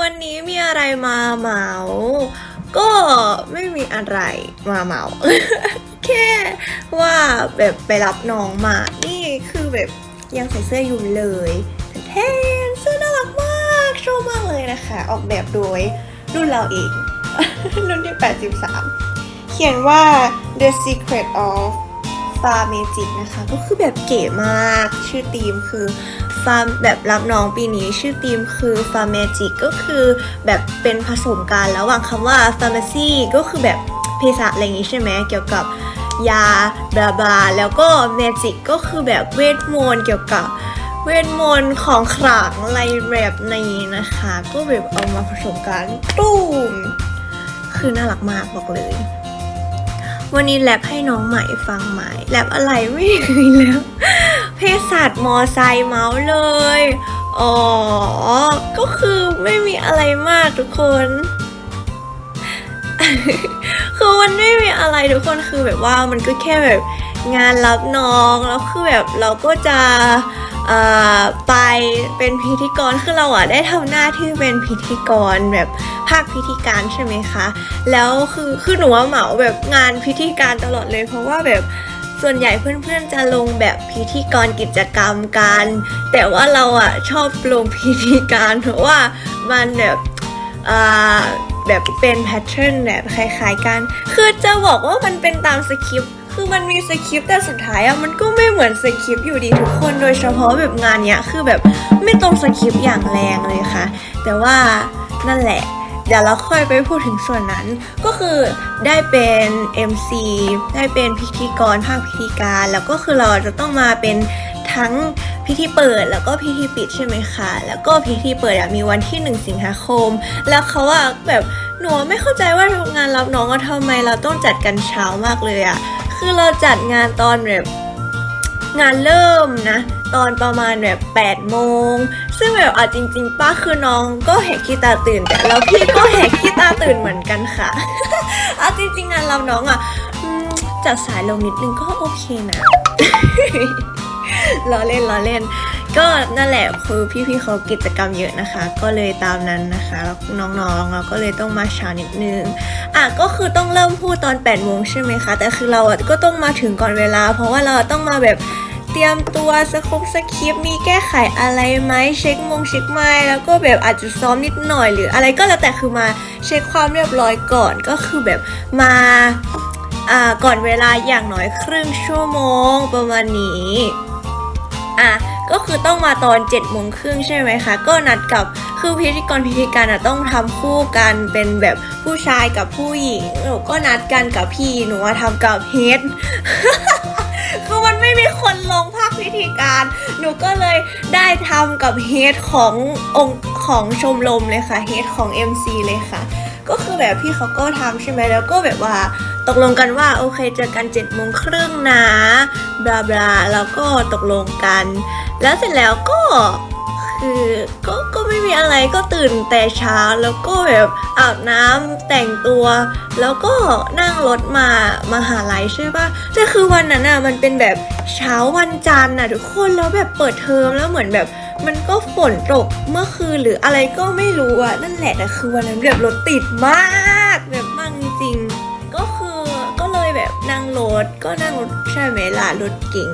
วันนี้มีอะไรมาเมาก็ไม่มีอะไรมาเมา แค่ว่าแบบไปรับน้องมา นี่คือแบบยังใส่เสื้ออยู่เลยแทนเสื้อน่ารักมากชอบมากเลยนะคะ ออกแบบโดยรุ่นเราเอง รุ่นที่ 83 เขียนว่า The Secret of Far Magic นะคะ ก็คือแบบเก๋มากชื่อธีมคือ Far แบบรับน้องปีนี้ชื่อธีมคือ Far Magic ก็คือแบบเป็นผสมกันระหว่างคำว่า Pharmacy ก็คือแบบเภสัชอะไรอย่างงี้ใช่ไหมเกี่ยวกับยาบลาบลาแล้วก็ Magic ก็คือแบบเวทมนต์เกี่ยวกับเวทมนต์ของขลังอะไรแบบนี้นะคะ ก็แบบเอามาผสมกันตุ้มคือน่ารักมากบอกเลย วันนี้แรปให้น้องใหม่ฟังใหม่แรปอะไรไม่เคยแล้ว พศสัตว์มอไซค์เมาส์เลย อ๋อ ก็คือไม่มีอะไรมากทุกคน คือมันไม่มีอะไรทุกคนคือแบบว่ามันก็แค่แบบงานรับน้องแล้วคือแบบเราก็จะไปเป็นพิธีกรคือเราอะได้ทำหน้าที่เป็นพิธีกรแบบภาคพิธีการใช่ไหมคะ แล้วคือคือหนูว่าเหมาแบบงานพิธีการตลอดเลย เพราะว่าแบบ ส่วนใหญ่เพื่อนๆจะลงแบบพิธีกรกิจกรรมกัน แต่ว่าเราอะชอบลงพิธีการเพราะว่ามันแบบอ่าแบบเป็นแพทเทิร์นแบบคล้ายๆกัน คือจะบอกว่ามันเป็นตามสคริปต์คือมันมีสคริปต์แต่สุดท้ายอะมันก็ไม่เหมือนสคริปต์อยู่ดีทุกคนโดยเฉพาะแบบงานเนี้ยคือแบบไม่ตรงสคริปต์อย่างแรงเลยค่ะ แต่ว่านั่นแหละ เดี๋ยวเราค่อยไปพูดถึงส่วนนั้น ก็คือได้เป็น MC ได้เป็นพิธีกรภาคพิธีการ แล้วก็คือเราจะต้องมาเป็นทั้งพิธีเปิดแล้วก็พิธีปิดใช่ไหมคะ แล้วก็พิธีเปิดอะมีวันที่ 1 สิงหาคม แล้วเขาอะแบบหนูไม่เข้าใจว่าทำงานรับน้องอะทำไมเราต้องจัดกันเช้ามากเลยอะคือเราจัดงานตอนแบบงานเริ่มนะ ตอนประมาณแบบ8โมง ซึ่งแบบอะจริง ๆป้าคือน้องก็แหกขี้ตาตื่น แต่แล้วพี่ก็แหกขี้ตาตื่นเหมือนกันค่ะเอาจริงๆงานเรับน้องอะจัดสายลงนิดนึงก็โอเคนะล้อเล่นล้อเล่น ก็นั่นแหละคือพี่ๆเขากิจกรรมเยอะนะคะ ก็เลยตามนั้นนะคะแล้วน้องๆเราก็เลยต้องมาช้านิดนึงอะก็คือต้องเริ่มพูดตอน8ปดโมงใช่ไหมคะแต่คือเราอะก็ต้องมาถึงก่อนเวลา เพราะว่าเราต้องมาแบบ ตรียมตัวสครบสคริปมีแก้ไขอะไรไหมเช็คมงเช็คไม้แล้วก็แบบอาจจะซ้อมนิดหน่อยหรืออะไรก็แล้วแต่คือมาเช็คความเรียบร้อยก่อนก็คือแบบมาอ่าก่อนเวลาอย่างน้อยครึ่งชั่วโมงประมาณนี้อะก็คือต้องมาตอน7จ็ดโมงครึ่งใช่ไหมคะ ก็นัดกับคือพิธีกรพิธีการอะต้องทำคู่กันเป็นแบบผู้ชายกับผู้หญิงหนูก็นัดกันกับพี่หนูมาทำกับเฮดคือมัน คนลงภาคพิธีการ หนูก็เลยได้ทำกับเฮดขององค์ของชมรมเลยค่ะเฮดของ MC เลยค่ะ ก็คือแบบพี่เขาก็ทำใช่ไหมแล้วก็แบบว่าตกลงกันว่าโอเคเจอกัน7จ็ดโมงครึ่งนะบลาบลาแล้วก็ตกลงกัน แล้วเสร็จแล้วก็คือก็ก็ ไม่มีอะไรก็ตื่นแต่เช้าแล้วก็แบบอาบน้ำแต่งตัว แล้วก็นั่งรถมามาหาลัยใช่ปะแต่คือวันนั้นอะมันเป็นแบบเช้าวันจันทร์อะทุกคนแล้วแบบเปิดเทอมแล้วเหมือนแบบมันก็ฝนตกเมื่อคืนหรืออะไรก็ไม่รู้อะนั่นแหละแต่คือวันนั้นแบบรถติดมากแบบมากจริงก็คือก็เลยแบบนั่งรถก็นั่งรถใช่ไหมล่ะรถเก๋ง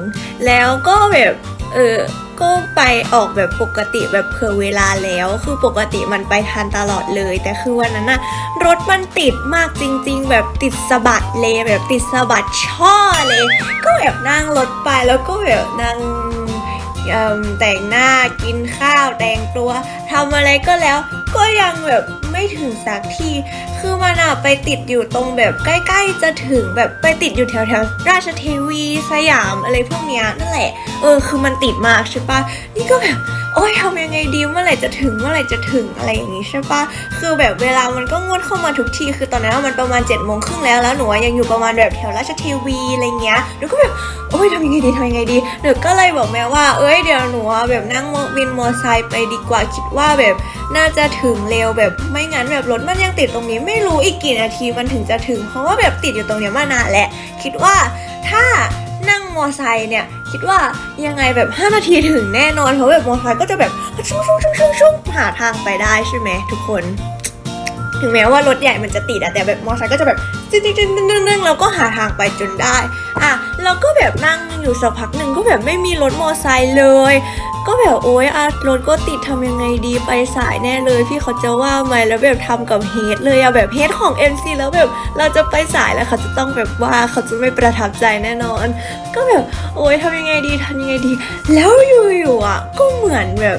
แล้วก็แบบเออ ก็ไปออกแบบปกติแบบเผื่อเวลาแล้ว คือปกติมันไปทันตลอดเลย แต่คือวันนั้นอะรถมันติดมากจริง ๆ แบบติดสะบัดเลยแบบติดสะบัดช่อเลย ก็แบบนั่งรถไปแล้วก็แบบนั่งแต่งหน้ากินข้าวแต่งตัวทำอะไรก็แล้ว ก็ยังแบบไม่ถึงสักที คือมันอะไปติดอยู่ตรงแบบใกล้ ๆ จะถึงแบบไปติดอยู่แถวๆราชเทวีสยามอะไรพวกเนี้ยนั่นแหละ เออ คือมันติดมากใช่ปะนี่ก็แบบโอ๊ยทำยังไงดีเมื่อไหร่จะถึงเมื่อไหร่จะถึงอะไรอย่างงี้ใช่ปะคือแบบเวลามันก็งวดเข้ามาทุกที คือตอนนั้นมันประมาณ7จ็ดโมงครึ่งแล้วแล้วหนูยังอยู่ประมาณแบบแถวราชเทวีอะไรเงี้ยหนูก็แบบโอ้ยทำยังไงดีทำยังไงดีหนูก็เลยบอกแม่ว่า เอ้ยเดี๋ยวหนูแบบนั่งวินมอเตอร์ไซค์ไปดีกว่าคิดว่าแบบน่าจะถึงถึงเร็วแบบไม่งั้นแบบรถมันยังติดตรงนี้ ไม่รู้อีกกี่นาทีมันถึงจะถึง เพราะว่าแบบติดอยู่ตรงนี้มานานแหล้วคิดว่าถ้านั่งมอไซค์เนี่ยคิดว่ายังไงแบบ 5 นาทีถึงแน่นอนเพราะแบบมอไซค์ก็จะแบบชุ่มชุ่มชุ่มชุ่มชุ่มหาทางไปได้ใช่ไหมทุกคน ถึงแม้ว่ารถใหญ่มันจะติดอะแต่แบบมอไซค์ก็จะแบบจึ๊งจึ๊งจึ๊งจึ๊งจึ๊งจึ๊งเราก็หาทางไปจนได้อะ เราก็แบบนั่งอยู่สักพักหนึ่งก็แบบไม่มีรถมอไซค์เลย ก็แบบโอ๊ยอะรถก็ติดทำยังไงดีไปสายแน่เลย พี่เขาจะว่าไหมแล้วแบบทำกับเฮดเลยอะแบบเฮดของ MC แล้วแบบเราจะไปสายแล้วเขาจะต้องแบบว่าเขาจะไม่ประทับใจแน่นอน ก็แบบโอ๊ยทำยังไงดีทำยังไงดี แล้วอยู่ๆอะก็เหมือนแบบ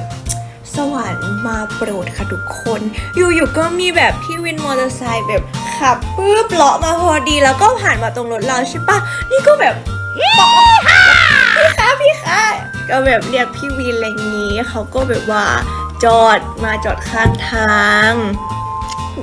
สวรรค์มาโปรดค่ะทุกคน อยู่ๆก็มีแบบพี่วินมอเตอร์ไซค์แบบขับปุ๊บเลาะมาพอดีแล้วก็ผ่านมาตรงรถเราใช่ปะนี่ก็แบบบอกพี่คะพี่คะก็แบบเรียกพี่วินอะไรงนี้เขาก็แบบว่าจอดมาจอดข้างทาง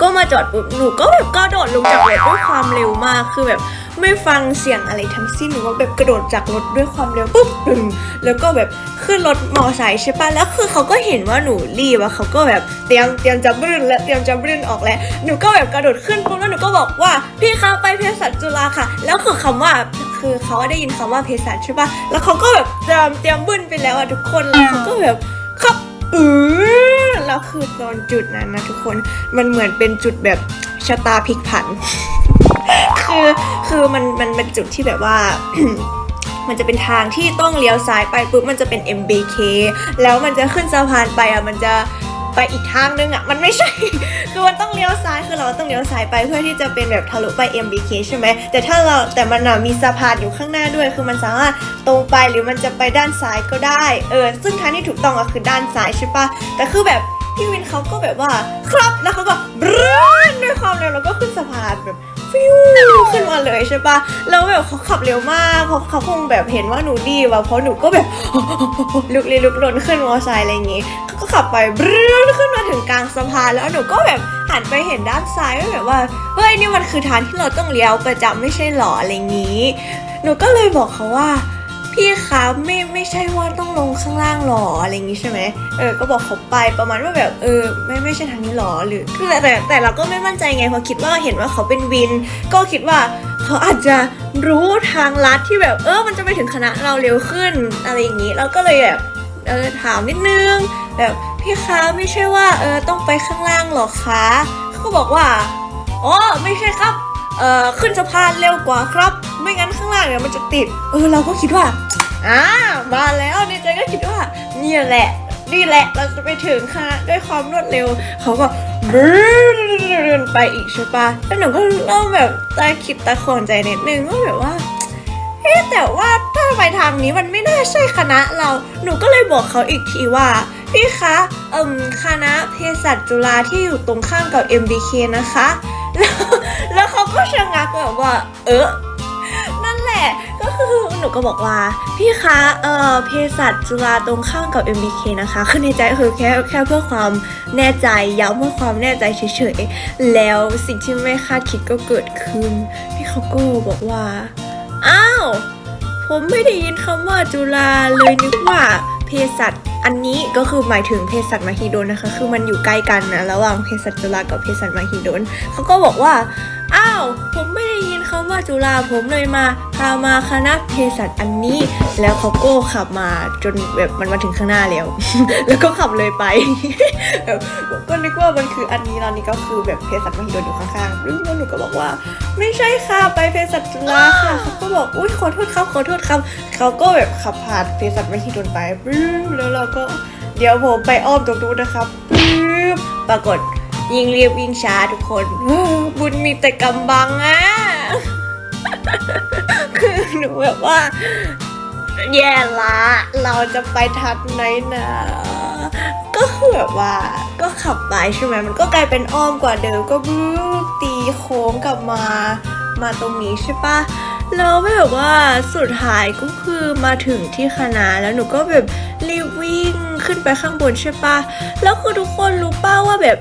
ก็มาจอดปุ๊บหนูก็แบบกระโดดลงจากรถด้วยความเร็วมากคือแบบ ไม่ฟังเสียงอะไรทั้งสิ้นหนูว่าแบบกระโดดจากรถด้วยความเร็วปุ๊บปึ้งแล้วก็แบบขึ้นรถมอไซค์ใช่ปะแล้วคือเขาก็เห็นว่าหนูรีบอะเขาก็แบบเตรียมเตรียมจะบรื่นแล้วเตรียมจะบรื่นออกแล้วหนูก็แบบกระโดดขึ้นปุ๊บแล้วหนูก็บอกว่าพี่คะไปเภสัชจุฬาค่ะ แล้วคือคำว่าคือเขาได้ยินคำว่าเภสัชใช่ปะแล้วเขาก็แบบเตรียมเตรียมบึ้นไปแล้วอะทุกคนแล้วเขาก็แบบขับอือแล้วคือตอนจุดนั้นนะทุกคนมันเหมือนเป็นจุดแบบชะตาพลิกผัน คือมันมันเป็นจุดที่แบบว่า มันจะเป็นทางที่ต้องเลี้ยวซ้ายไปปุ๊บมันจะเป็น MBK แล้วมันจะขึ้นสะพานไปอะมันจะไปอีกทางนึงอะมันไม่ใช่คือมันต้องเลี้ยวซ้ายคือเราต้องเลี้ยวซ้ายไปเพื่อที่จะเป็นแบบทะลุไป MBK ใช่ไหมแต่ถ้าเราแต่มันมีสะพานอยู่ข้างหน้าด้วย คือมันสามารถตรงไปหรือมันจะไปด้านซ้ายก็ได้เออซึ่งทางที่ถูกต้องก็คือด้านซ้ายใช่ปะแต่คือแบบพี่วินเขาก็แบบว่าครับแล้วเขาก็บรื้นด้วยความเร็วแล้วก็ขึ้นสะพานแบบ ฟิวขึ้นมาเลยใช่ปะแล้วแบบเขาขับเร็วมากเขาเขาคงแบบเห็นว่าหนูดีว่ะเพราะหนูก็แบบลุกลี้ลุกลนขึ้นมอไซค์อะไรอย่างงี้เขาก็ขับไปบรื้นขึ้นมาถึงกลางสะพานแล้วหนูก็แบบหันไปเห็นด้านซ้ายก็แบบว่าเฮ้ยนี่มันคือทางที่เราต้องเลี้ยวประจำไม่ใช่หรออะไรอย่างงี้ หนูก็เลยบอกเขาว่า พี่คะไม่ไม่ใช่ว่าต้องลงข้างล่างหรออะไรอย่างงี้ใช่ไหมเออก็บอกเขาไปประมาณว่าแบบเออไม่ไม่ใช่ทางนี้หรอหรือคือแต่แต่แต่เราก็ไม่มั่นใจไงพราะคิดว่าเห็นว่าเขาเป็นวิน ก็คิดว่าเขาอาจจะรู้ทางลัดที่แบบเออมันจะไปถึงคณะเราเร็วขึ้นอะไรอย่างนี้เราก็เลยแบบเออถามนิดนึงแบบพี่คะไม่ใช่ว่าเออต้องไปข้างล่างหรอคะเขาก็บอกว่าอ๋อไม่ใช่ครับ เอ่อขึ้นสะพานเร็วกว่าครับ ไม่งั้นข้างล่างเนี่ยมันจะติด เออเราก็คิดว่าอ่ามาแล้วในใจก็คิดว่าเนี่ยแหละนี่แหละเราจะไปถึงค่ะด้วยความรวดเร็ว เขาก็บรื้นไปอีกใช่ปะแล้วหนูก็เริ่มแบบตาคิดตาขอนใจนิดนึงว่าแบบว่าเอ๊ะแต่ว่าถ้าไปทางนี้มันไม่น่าใช่คณะเราหนูก็เลยบอกเขาอีกทีว่า พี่คะเอ่มคณะเภสัชจุฬาที่อยู่ตรงข้ามกับ MBK นะคะ แล้วแล้วเขาก็ชะงักแบบว่า เออนั่นแหละก็คือหนูก็บอกว่า พี่คะเอ่อเภสัชจุฬาตรงข้ามกับ MBK นะคะคือในใจคือแค่แค่เพื่อความแน่ใจย้ำเพื่อความแน่ใจเฉยๆแล้วสิ่งที่ไม่คาดคิดก็เกิดขึ้น พี่เขาก็บอกว่าอ้าวผมไม่ได้ยินคำว่าจุฬาเลยนึกว่าเภสัช อันนี้ก็คือหมายถึงเภสัชมหิดลนะคะ คือมันอยู่ใกล้กันนะระหว่างเภสัชจุฬากับเภสัชมหิดลเขาก็บอกว่า อ้าว ผมไม่ได้ยิน คำว่าจุฬาผมเลยมาพามาคณะเภสัชอันนี้ แล้วเขาก็ขับมาจนแบบมันมาถึงข้างหน้าแล้ว แล้วก็ขับเลยไปแบบก็นึกว่ามันคืออันนี้แล้วนี่ก็คือแบบเภสัชมหิดลอยู่ข้างๆแล้วหนูก็บอกว่า ไม่ใช่ค่ะไปเภสัชจุฬาค่ะเขาก็บอกอุ้ยขอโทษครับขอโทษครับเขาก็แบบขับผ่านเภสัชมหิดลไปแล้วเราก็เดี๋ยวผมไปอ้อมตรงนู้นนะครับปรึ้บปรากฏยิ่งเรียบยิ่งช้าทุกคน บุญมีแต่กำบังอะ คือหนูแบบว่า แย่ละ เราจะไปทัดไหนนะ ก็คือแบบว่า ก็ขับไปใช่ไหมมันก็กลายเป็นอ้อมกว่าเดิมก็บรูบตีโค้งกลับมา มาตรงนี้ใช่ปะแล้วแบบว่าสุดท้ายก็คือมาถึงที่คณะแล้วหนูก็แบบรีบวิ่งขึ้นไปข้างบนใช่ปะแล้วคือทุกคนรู้ป้าว่าแบบ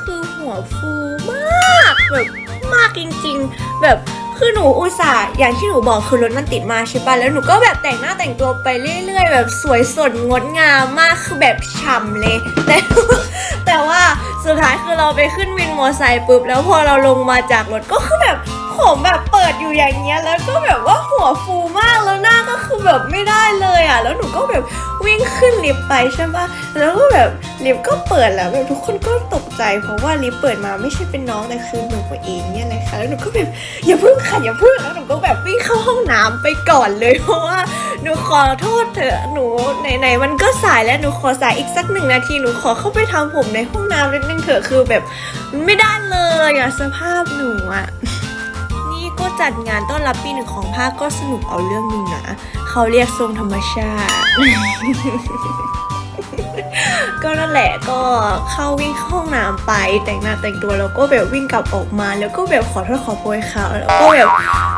คือหัวฟูมากแบบ มากจริง ๆ แบบคือหนูอุตส่าห์อย่างที่หนูบอกคือรถมันติดมาใช่ปะแล้วหนูก็แบบแต่งหน้าแต่งตัวไปเรื่อย ๆ แบบสวยสดงดงามมากคือแบบฉ่ำเลย แต่แต่ว่าสุดท้ายคือเราไปขึ้นวินมอไซค์ปุ๊บแล้วพอเราลงมาจากรถก็คือแบบผมแบบเปิดอยู่อย่างเงี้ยแล้วก็แบบว่าหัวฟูมากแล้วหน้าก็คือแบบไม่ได้เลยอะ แล้วหนูก็แบบวิ่งขึ้นลิฟต์ไปใช่ปะแล้วก็แบบลิฟต์ก็เปิดแล้วแบบทุกคนก็ตก ใจ เพราะว่าลิฟต์เปิดมาไม่ใช่เป็นน้องแต่คือหนูเองเนี่ยเลยค่ะแล้วหนูก็แบบอย่าพึ่งค่ะอย่าพึ่งแล้วหนูก็แบบวิ่งเข้าห้องน้ำไปก่อนเลยเพราะว่าหนูขอโทษเถอะหนูไหนๆมันก็สายแล้วหนูขอสายอีกสักหนึ่งนาทีหนูขอเข้าไปทำผมในห้องน้ำนิดนึงเถอะคือแบบไม่ได้เลยอะสภาพหนูอะนี่ก็จัดงานต้อนรับปีหนึ่งของภาคก็สนุกเอาเรื่องหนึงนะเขาเรียกทรงธรรมชาติ ก็นั่นแหละก็เข้าวิ่งเข้าห้องน้ำไป แต่งหน้าแต่งตัวแล้วก็แบบวิ่งกลับออกมา แล้วก็แบบขอโทษขอโพยเขาแล้วก็แบบ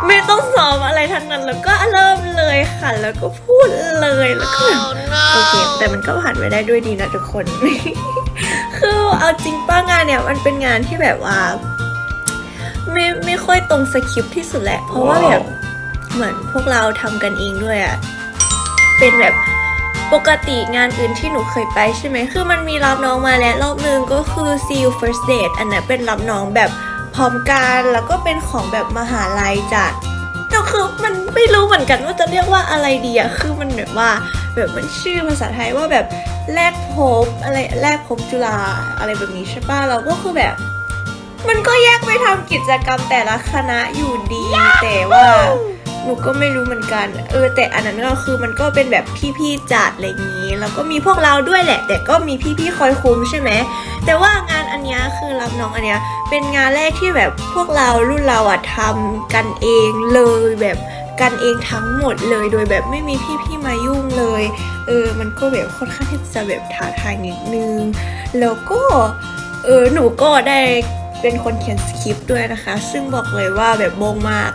ไม่ต้องซ้อมอะไรทั้งนั้นแล้วก็เริ่มเลยค่ะ แล้วก็พูดเลยแล้วก็แบบโอเคแต่มันก็ผ่านไปได้ด้วยดีนะทุกคน คือเอาจริงป้างานเนี่ยมันเป็นงานที่แบบว่าไม่ไม่ค่อยตรงสคริปที่สุดแหละ เพราะว่าแบบเหมือนพวกเราทำกันเองด้วยอะเป็นแบบ ปกติงานอื่นที่หนูเคยไปใช่ไหมคือมันมีรับน้องมาแล้วรอบนึงก็คือ see you first date อันนั้นเป็นรับน้องแบบพร้อมกันแล้วก็เป็นของแบบมหาลัยจัดแต่คือมันไม่รู้เหมือนกันว่าจะเรียกว่าอะไรดีอะคือมันแบบว่าแบบมันชื่อภาษาไทยว่าแบบแลกพบอะไรแลกพบจุฬาอะไรแบบนี้ใช่ปะเราก็คือแบบ มันก็แยกไปทำกิจกรรมแต่ละคณะอยู่ดีแต่ว่า หนูก็ไม่รู้เหมือนกัน เออ แต่อันนั้นก็คือมันก็เป็นแบบพี่ๆจัดอะไรอย่างนี้ แล้วก็มีพวกเราด้วยแหละ แต่ก็มีพี่ๆคอยคุมใช่ไหม แต่ว่างานอันนี้คือรับน้องอันเนี้ยเป็นงานแรกที่แบบพวกเรารุ่นเราอะทำกันเองเลยแบบกันเองทั้งหมดเลยโดยแบบไม่มีพี่ๆมายุ่งเลย เออ มันก็แบบค่อนข้างที่จะแบบท้าทายนิดนึง แล้วก็ เออ หนูก็ได้เป็นคนเขียนสคริปต์ด้วยนะคะ ซึ่งบอกเลยว่าแบบโบงมาก